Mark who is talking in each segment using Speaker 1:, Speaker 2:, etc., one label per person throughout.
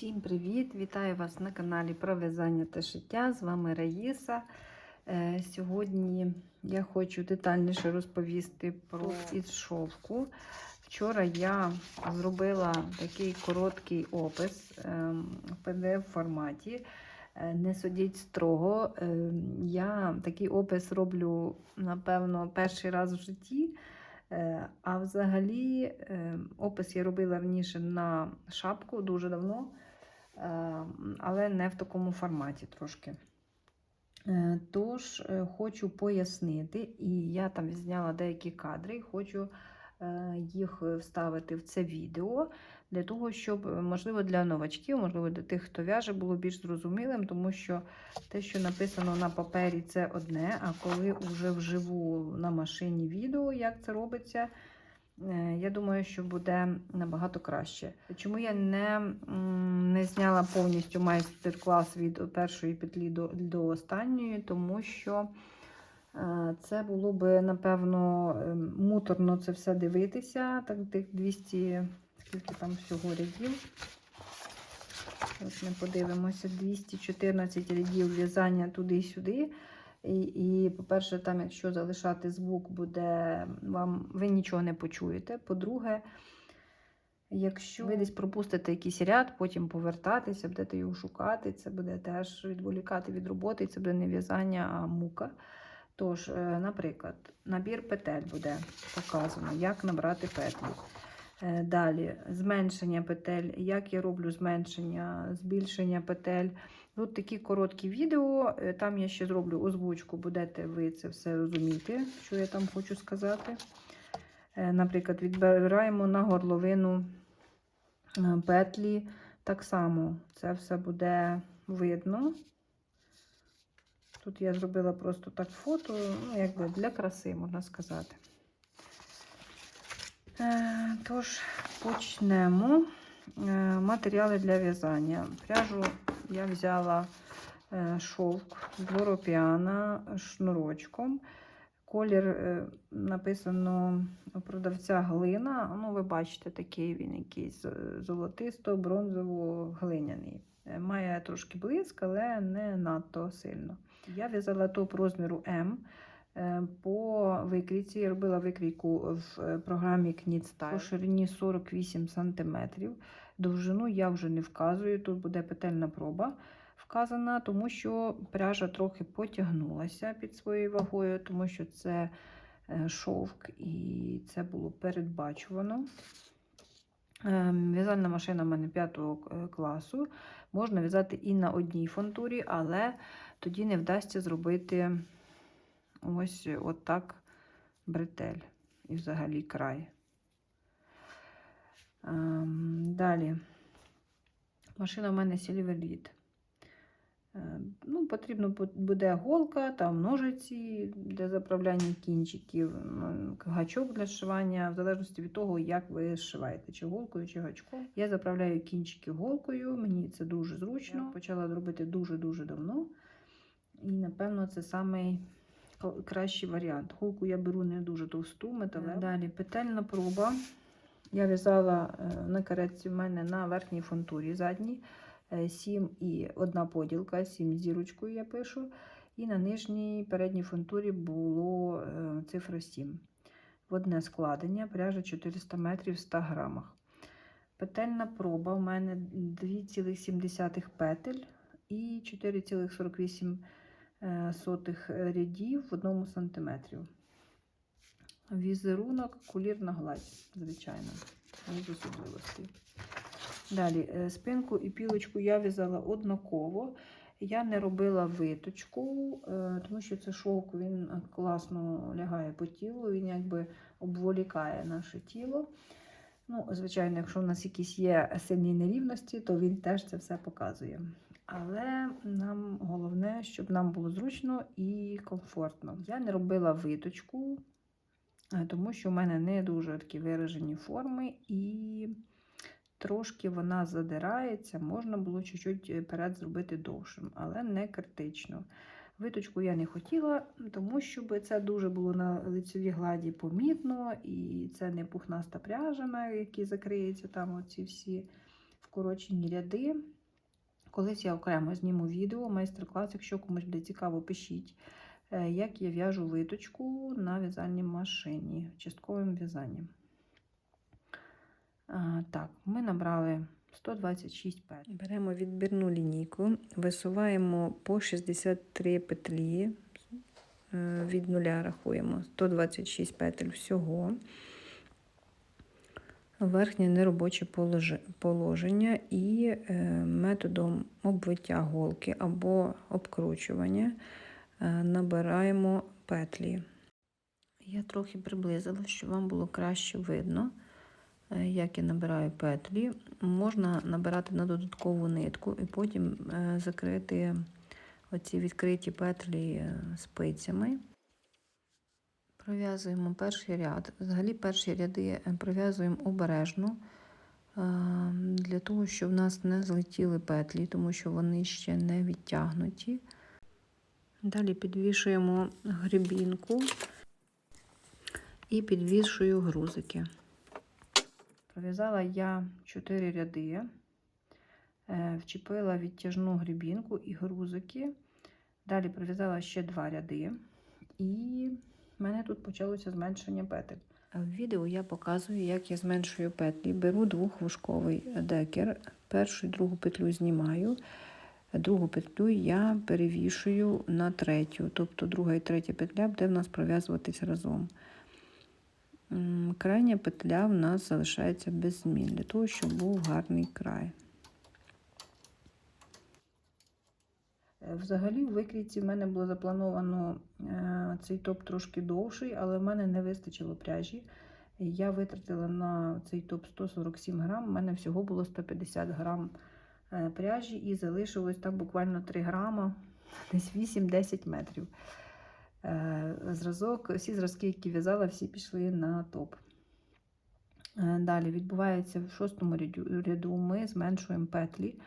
Speaker 1: Всім привіт! Вітаю вас на каналі про в'язання та шиття. З вами Раїса. Е, Сьогодні я хочу детальніше розповісти про із шовку. Вчора я зробила такий короткий опис ем, в pdf форматі. Е, Не судіть строго. Е, Я такий опис роблю, напевно, перший раз в житті. А взагалі, е, опис я робила раніше на шапку дуже давно, але не в такому форматі трошки. Е, Тож е, хочу пояснити, і я там зняла деякі кадри, і хочу е, їх вставити в це відео для того, щоб, е, можливо, для новачків, можливо, для тих, хто в'яже, було більш зрозумілим, тому що те, що написано на папері, це одне, а коли вже вживу на машині відео, як це робиться, е, я думаю, що буде набагато краще. Чому я не, не зняла повністю майстер-клас від першої петлі до, до останньої, тому що е, це було би, напевно, е, муторно це все дивитися. Так, тих 200, скільки там всього рядів. От ми подивимося, 214 рядів в'язання туди-сюди. І, і, по-перше, там, якщо залишати звук, буде вам ви нічого не почуєте. По-друге, якщо ви десь пропустите якийсь ряд, потім повертатися, будете його шукати, це буде теж відволікати від роботи, це буде не в'язання, а мука. Тож, е, наприклад, набір петель буде показано, як набрати петлі. Е, Далі зменшення петель, як я роблю зменшення, збільшення петель. Тут такі короткі відео. е, Там я ще зроблю озвучку, будете ви це все розуміти, що я там хочу сказати. Е, Наприклад, відбираємо на горловину е, петлі. Так само це все буде видно. Тут я зробила просто так фото, ну, якби для краси, можна сказати. Тож, почнемо. Матеріали для в'язання. Пряжу я взяла е, шовк з Лоропіана шнурочком. Колір е, написано у продавця глина. Ну, ви бачите, такий він якийсь золотисто-бронзово-глиняний. Е, Має трошки блиск, але не надто сильно. Я в'язала топ розміру М. По викрійці я робила викрійку в програмі Knit Style по ширині 48 см. Довжину я вже не вказую, тут буде петельна проба вказана, тому що пряжа трохи потягнулася під своєю вагою, тому що це е, шовк і це було передбачувано. Ем, В'язальна машина в мене 5 класу. Можна в'язати і на одній фонтурі, але тоді не вдасться зробити ось отак бретель і взагалі край. Ем, Далі. Машина в мене Silverlead. Е, Ну, потрібно буде голка, там ножиці для заправляння кінчиків, ну, гачок для зшивання, в залежності від того, як ви зшиваєте, чи голкою, чи гачком. Я заправляю кінчики голкою, мені це дуже зручно. Я почала робити дуже-дуже давно. І, напевно, це самий кращий варіант. Голку я беру не дуже товсту, металеву. Далі петельна проба. Я в'язала е, на каретці в мене на верхній фонтурі задній. 7 і одна поділка, 7 зірочкою я пишу. І на нижній передній фонтурі було е, цифра 7. В одне складення, пряжа 400 метрів в 100 грамах. Петельна проба у мене 2,7 петель і 4,48 е, сотих рядів в одному сантиметрі. Візерунок, кулірна гладь, звичайно, без особливостей. Далі, е, спинку і пілочку я в'язала однаково. Я не робила виточку, е, тому що це шовк він класно лягає по тілу, він якби обволікає наше тіло. Ну, Звичайно, якщо в нас якісь є сильні нерівності, то він теж це все показує. Але нам головне, щоб нам було зручно і комфортно. Я не робила виточку, тому що в мене не дуже такі виражені форми, і трошки вона задирається, можна було чуть-чуть перед зробити довшим, але не критично. Виточку я не хотіла, тому що це дуже було на лицевій гладі помітно, і це не пухнаста пряжа, на якій закриється там оці всі вкорочені ряди. Колись я окремо зніму відео, майстер-клас, якщо комусь буде цікаво, пишіть, е, як я в'яжу виточку на в'язальній машині, частковим в'язанням. Так, ми набрали 126 петель. Беремо відбірну лінійку, висуваємо по 63 петлі, е, від нуля рахуємо 126 петель всього. Верхнє неробоче положення і е, методом обвиття голки або обкручування е, набираємо петлі. Я трохи приблизила, щоб вам було краще видно, е, як я набираю петлі. Можна набирати на додаткову нитку і потім е, закрити оці відкриті петлі е, спицями. Пров'язуємо перший ряд. Взагалі перші ряди е, пров'язуємо обережно, е, для того, щоб в нас не злетіли петлі, тому що вони ще не відтягнуті. Далі підвішуємо грібінку і підвішую грузики. Пров'язала я 4 ряди, е, вчепила відтяжну грібінку і грузики. Далі пров'язала ще 2 ряди. І в мене тут почалося зменшення петель. В відео я показую, як я зменшую петлі. Беру двохвушковий декер, першу і другу петлю знімаю, другу петлю я перевішую на третю, тобто друга і третя петля буде в нас пров'язуватись разом. Крайня петля в нас залишається без змін, для того, щоб був гарний край. Е, Взагалі, в викрійці в мене було заплановано е, цей топ трошки довший, але в мене не вистачило пряжі. Я витратила на цей топ 147 грам, в мене всього було 150 грам пряжі і залишилось так буквально 3 грама, десь 8-10 метрів. Е, Зразок, всі зразки, які в'язала, всі пішли на топ. Е, Далі відбувається в шостому ряду, ми зменшуємо петлі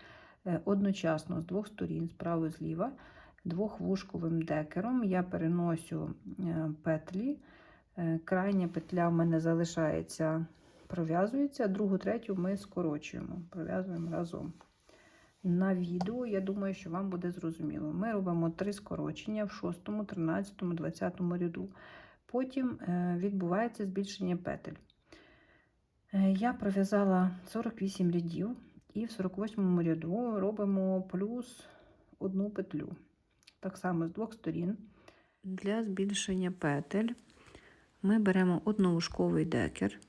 Speaker 1: е, одночасно з двох сторін, справа і зліва, двохвушковим декером. Я переношу е, петлі. Е, Крайня петля в мене залишається, пров'язується, другу, третю ми скорочуємо, пров'язуємо разом. На відео, я думаю, що вам буде зрозуміло. Ми робимо три скорочення в 6, 13, 20 ряду. Потім е, відбувається збільшення петель. Е, Я пров'язала 48 рядів, і в 48 ряду робимо плюс одну петлю. Так само з двох сторін. Для збільшення петель ми беремо одновушковий декер,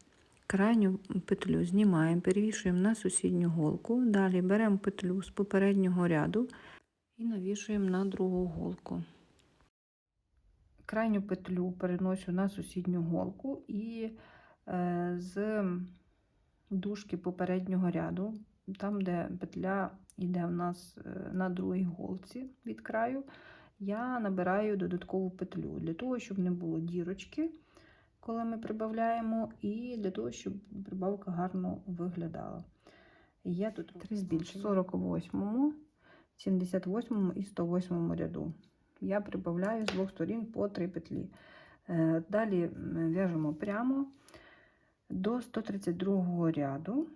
Speaker 1: крайню петлю знімаємо, перевішуємо на сусідню голку. Далі беремо петлю з попереднього ряду і навішуємо на другу голку. Крайню петлю переношу на сусідню голку і е, з дужки попереднього ряду, там, де петля йде в нас е, на другій голці від краю, я набираю додаткову петлю для того, щоб не було дірочки, коли ми прибавляємо, і для того, щоб прибавка гарно виглядала. Я тут три збільшення 48, 78 і 108 ряду. Я прибавляю з двох сторін по 3 петлі. Е, Далі в'яжемо прямо до 132 ряду.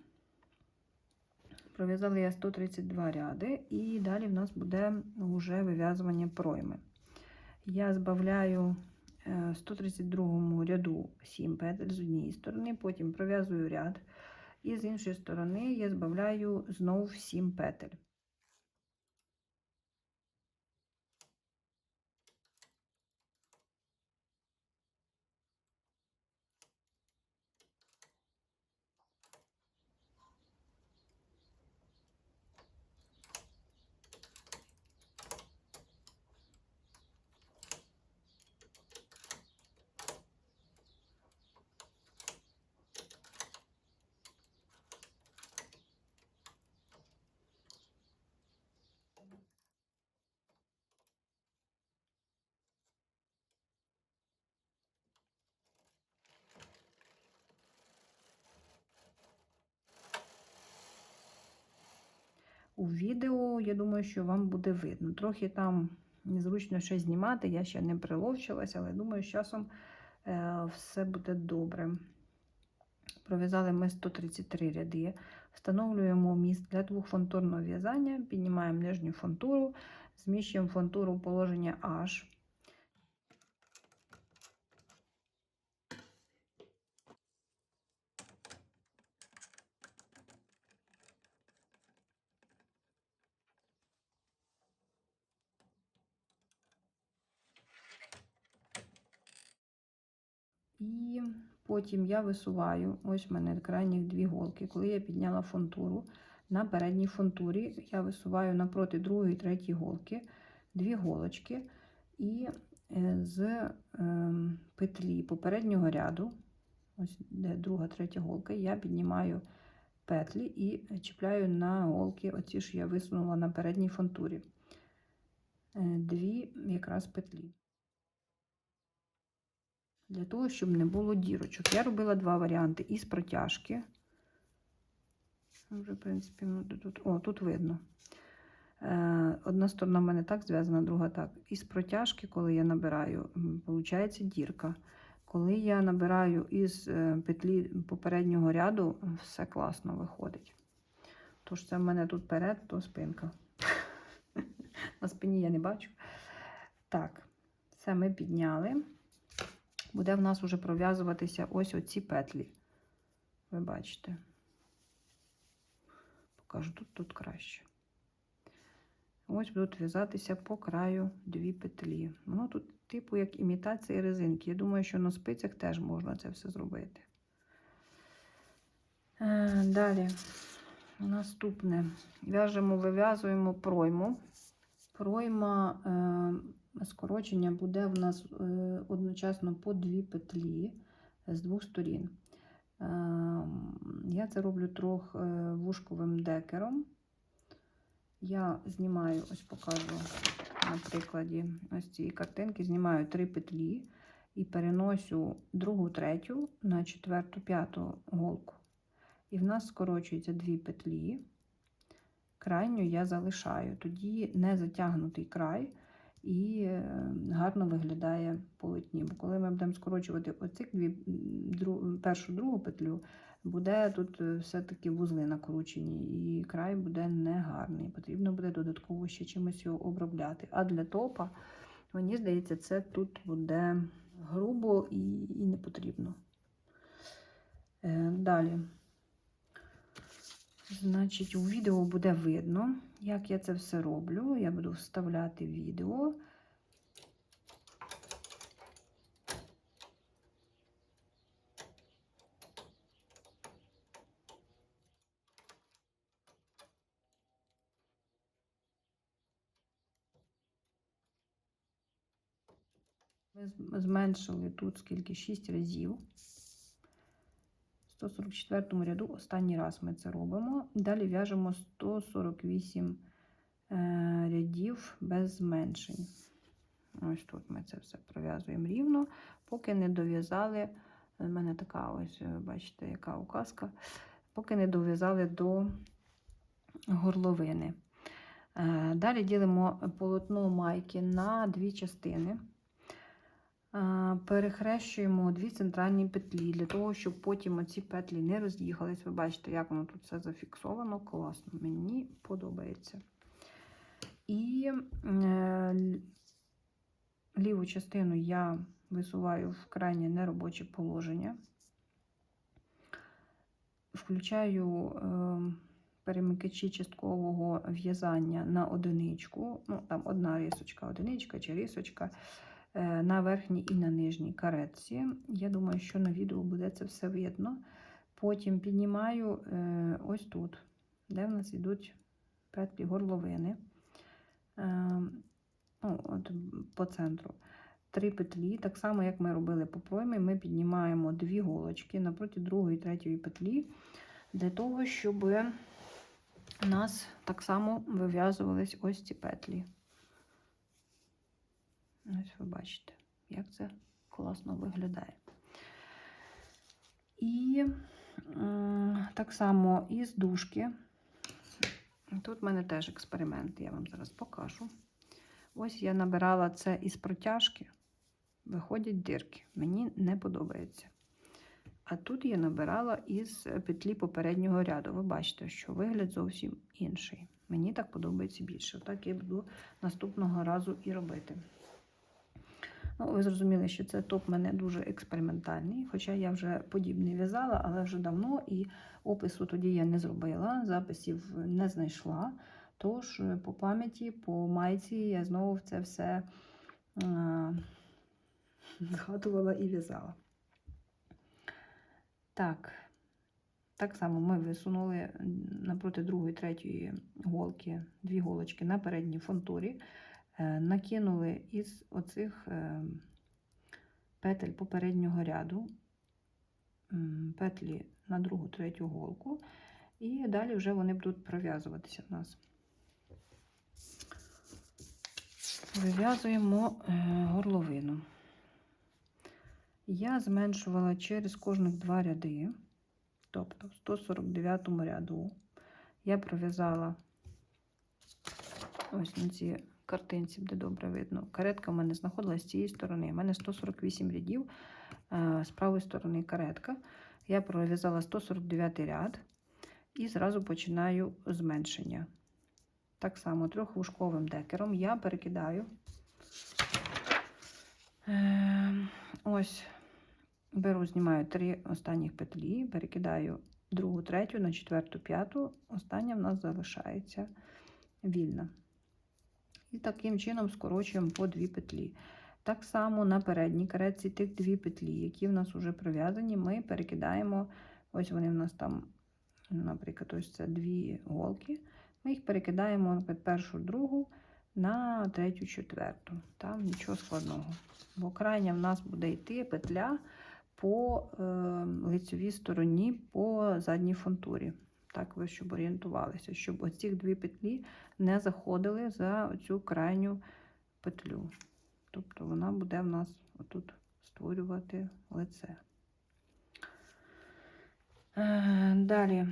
Speaker 1: Пров'язала я 132 ряди, і далі в нас буде вже вив'язування пройми. Я збавляю 132 ряду 7 петель з однієї сторони, потім пров'язую ряд, і з іншої сторони я збавляю знову 7 петель. У відео, я думаю, що вам буде видно. Трохи там незручно ще знімати, я ще не приловчилася, але думаю, з часом е, все буде добре. Пров'язали ми 133 ряди. Встановлюємо міст для двохфонтурного в'язання, піднімаємо нижню фонтуру, зміщуємо фонтуру положення H. І потім я висуваю, ось в мене крайніх дві голки. Коли я підняла фонтуру, на передній фонтурі я висуваю напроти другої і третьої голки дві голочки і е, з ем, петлі попереднього ряду, ось де друга, третя голка, я піднімаю петлі і чіпляю на голки, оці, що я висунула на передній фонтурі. Е, Дві якраз петлі для того, щоб не було дірочок. Я робила два варіанти із протяжки. Вже, в принципі, ну, тут, о, тут видно. Е, Одна сторона в мене так зв'язана, друга так. Із протяжки, коли я набираю, виходить дірка. Коли я набираю із е, петлі попереднього ряду, все класно виходить. Тож це в мене тут перед, то спинка. На спині я не бачу. Так, все ми підняли буде в нас вже пров'язуватися ось оці петлі. Ви бачите. Покажу тут, тут краще. Ось будуть в'язатися по краю дві петлі. Воно тут, типу, як імітація резинки. Я думаю, що на спицях теж можна це все зробити. Е, Далі, наступне. В'яжемо, вив'язуємо пройму. Пройма. Е, скорочення буде в нас е, одночасно по дві петлі з двох сторін. Е, я це роблю трохи вушковим декером. Я знімаю, ось покажу на прикладі ось цієї картинки, знімаю три петлі і переношу другу, третю на четверту, п'яту голку. І в нас скорочується дві петлі. Крайню я залишаю, тоді не затягнутий край і е, гарно виглядає полотні. Бо коли ми будемо скорочувати оці дві, дру, першу другу петлю, буде тут е, все-таки вузли накручені, і край буде негарний. Потрібно буде додатково ще чимось його обробляти. А для топа, мені здається, це тут буде грубо і, і не потрібно. Е, Далі. Значить, у відео буде видно, як я це все роблю. Я буду вставляти відео. Ми зменшили тут скільки 6 разів. 144 ряду останній раз ми це робимо. Далі в'яжемо 148 е, рядів без зменшень. Ось тут ми це все пров'язуємо рівно, поки не дов'язали. У мене така ось, бачите, яка указка, поки не дов'язали до горловини. Е, далі ділимо полотно майки на дві частини. Перехрещуємо дві центральні петлі для того, щоб потім оці петлі не роз'їхались. Ви бачите, як воно тут все зафіксовано. Класно, мені подобається. І е, ліву частину я висуваю в крайнє неробоче положення, включаю е, перемикачі часткового в'язання на одиничку. Ну, там одна рисочка, одиничка чи рисочка. Е, на верхній і на нижній каретці. Я думаю, що на відео буде це все видно. Потім піднімаю е, ось тут, де в нас йдуть петлі горловини е, ну, от по центру. Три петлі, так само, як ми робили по проймі, ми піднімаємо дві голочки напроти другої і третьої петлі, для того, щоб у нас так само вив'язувались ось ці петлі. Ось ви бачите, як це класно виглядає. І так само із дужки. Тут в мене теж експеримент, я вам зараз покажу. Ось я набирала це із протяжки, виходять дирки. Мені не подобається. А тут я набирала із петлі попереднього ряду. Ви бачите, що вигляд зовсім інший. Мені так подобається більше. Так я буду наступного разу і робити. Ну, ви зрозуміли, що це топ мене дуже експериментальний, хоча я вже подібний в'язала, але вже давно і опису тоді я не зробила, записів не знайшла. Тож, е, по пам'яті, по майці я знову в це все а, згадувала і в'язала. Так, так само ми висунули напроти другої, третьої голки дві голочки на передній фонтурі, е, накинули із оцих е, петель попереднього ряду петлі на другу, третю голку, і далі вже вони будуть пров'язуватися в нас. Вив'язуємо е, горловину. Я зменшувала через кожних два ряди, тобто в 149 ряду я пров'язала ось на цій картинці, буде добре видно. Каретка в мене знаходилась з цієї сторони. У мене 148 рядів е, з правої сторони каретка. Я пров'язала 149 ряд і зразу починаю зменшення. Так само трьохвушковим декером я перекидаю. Е, ось беру, знімаю три останніх петлі, перекидаю другу, третю на четверту, п'яту. Остання в нас залишається вільна. І таким чином скорочуємо по дві петлі. Так само на передній каретці тих дві петлі, які в нас вже пров'язані, ми перекидаємо. Ось вони в нас там, наприклад, ось це дві голки. Ми їх перекидаємо наприклад, першу, другу на третю, четверту. Там нічого складного. Бо крайня в нас буде йти петля по е, лицевій стороні, по задній фонтурі. Так, ви щоб орієнтувалися, щоб оці дві петлі не заходили за цю крайню петлю. Тобто вона буде в нас отут створювати лице. Е, далі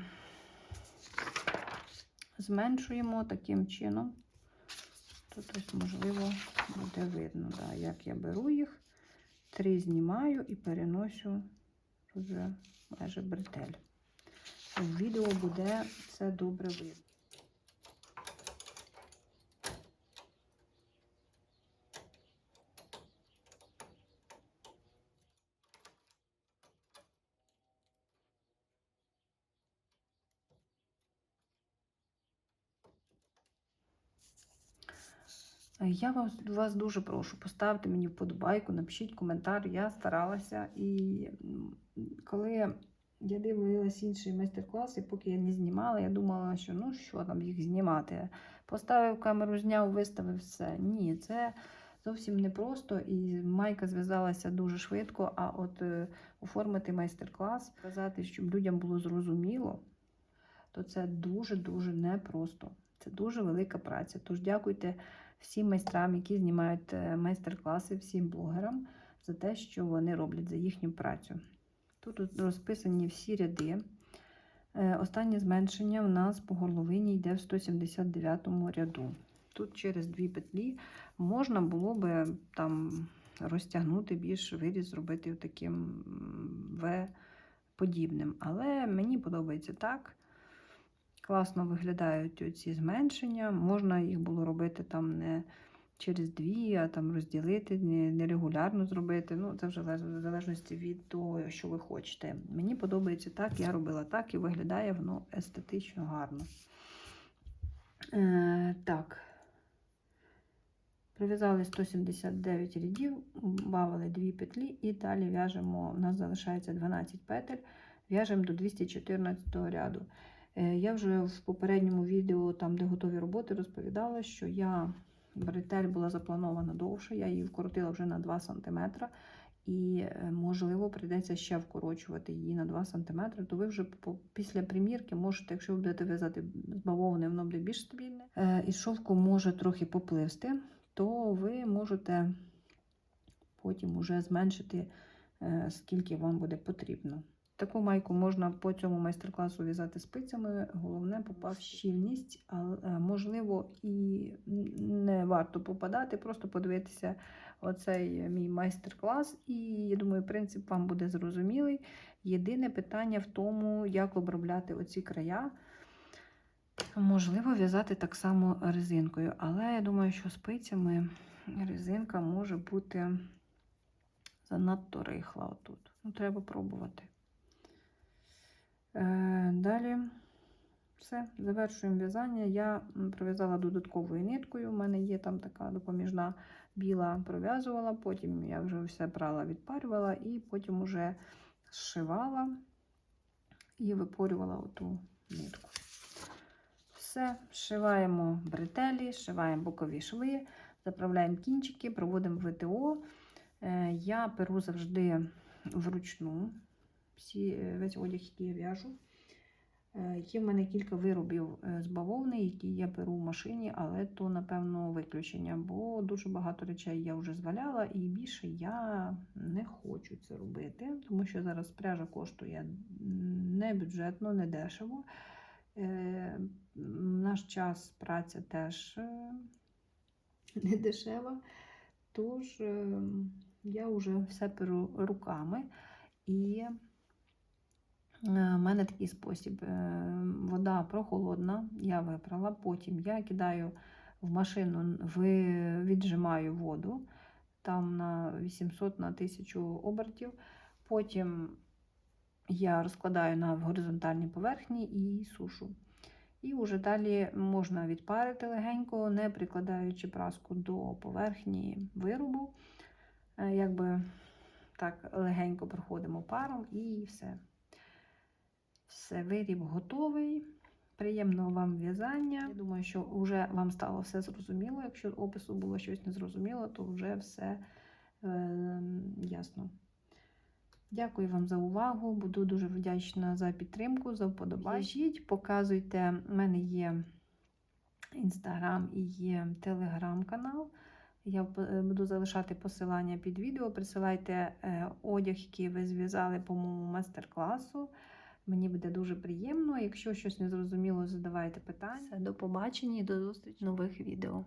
Speaker 1: зменшуємо таким чином. Тут ось, можливо, буде видно, да, як я беру їх, три знімаю і переношу вже майже бретель. В відео буде це добре видно. Я вас, вас дуже прошу, поставте мені вподобайку, напишіть коментар. Я старалася. І коли я дивилась інші майстер-класи, поки я не знімала, я думала, що ну що там їх знімати. Поставив камеру, зняв, виставив все. Ні, це зовсім непросто. І майка зв'язалася дуже швидко. А от е, оформити майстер-клас, казати, щоб людям було зрозуміло, то це дуже-дуже непросто. Це дуже велика праця. Тож дякуйте всім майстрам, які знімають е, майстер-класи, всім блогерам за те, що вони роблять за їхню працю. Тут розписані всі ряди. Е, Останнє зменшення у нас по горловині йде в 179 ряду. Тут через дві петлі можна було би там розтягнути більш виріз, зробити таким В-подібним. Але мені подобається так. Класно виглядають ці зменшення. Можна їх було робити там не через дві, а там розділити, не, не зробити. Ну, це вже в залежності від того, що ви хочете. Мені подобається так, я робила так і виглядає воно естетично гарно. Е, так. Прив'язали 179 рядів, бавили дві петлі і далі в'яжемо. У нас залишається 12 петель, в'яжемо до 214 ряду. Е, Я вже в попередньому відео, там, де готові роботи, розповідала, що я бретель була запланована довше, я її вкоротила вже на 2 см. І, е, можливо, прийдеться ще вкорочувати її на 2 см, то ви вже після примірки можете, якщо ви будете в'язати з бавовни, воно буде більш стабільне. Е, І шовку може трохи попливсти, то ви можете потім уже зменшити, е, скільки вам буде потрібно. Таку майку можна по цьому майстер-класу в'язати спицями. Головне попав щільність, але е, можливо і не варто попадати, просто подивитися оцей мій майстер-клас. І я думаю, принцип вам буде зрозумілий. Єдине питання в тому, як обробляти оці края. Можливо, в'язати так само резинкою, але я думаю, що спицями резинка може бути занадто рихла отут. Ну, треба пробувати. Е, далі все, завершуємо в'язання. Я пров'язала додатковою ниткою. У мене є там така допоміжна біла, пров'язувала, потім я вже все брала, відпарювала і потім уже зшивала і випорювала оту нитку. Все, зшиваємо бретелі, зшиваємо бокові шви, заправляємо кінчики, проводимо ВТО. Е, Я перу завжди вручну всі, е, весь одяг, який я в'яжу. Е, Є в мене кілька виробів е, з бавовни, які я беру в машині, але то, напевно, виключення, бо дуже багато речей я вже зваляла, і більше я не хочу це робити, тому що зараз пряжа коштує не бюджетно, не дешево. Е, Наш час праця теж не дешева. Тож е, я вже все перу руками. І в мене такий спосіб. е, Вода прохолодна, я випрала, потім я кидаю в машину, віджимаю воду там на 800 на 1000 обертів. Потім я розкладаю на горизонтальній поверхні і сушу. І вже далі можна відпарити легенько, не прикладаючи праску до поверхні виробу. Е, Якби так легенько проходимо паром і все. Все, виріб готовий. Приємного вам в'язання. Я думаю, що вже вам стало все зрозуміло. Якщо опису було щось незрозуміло, то вже все е, ясно. Дякую вам за увагу. Буду дуже вдячна за підтримку, за вподобання. Показуйте. У мене є інстаграм і є телеграм-канал. Я буду залишати посилання під відео. Присилайте е, одяг, який ви зв'язали по моєму майстер-класу. Мені буде дуже приємно. Якщо щось не зрозуміло, задавайте питання. До побачення і до зустрічі в нових відео.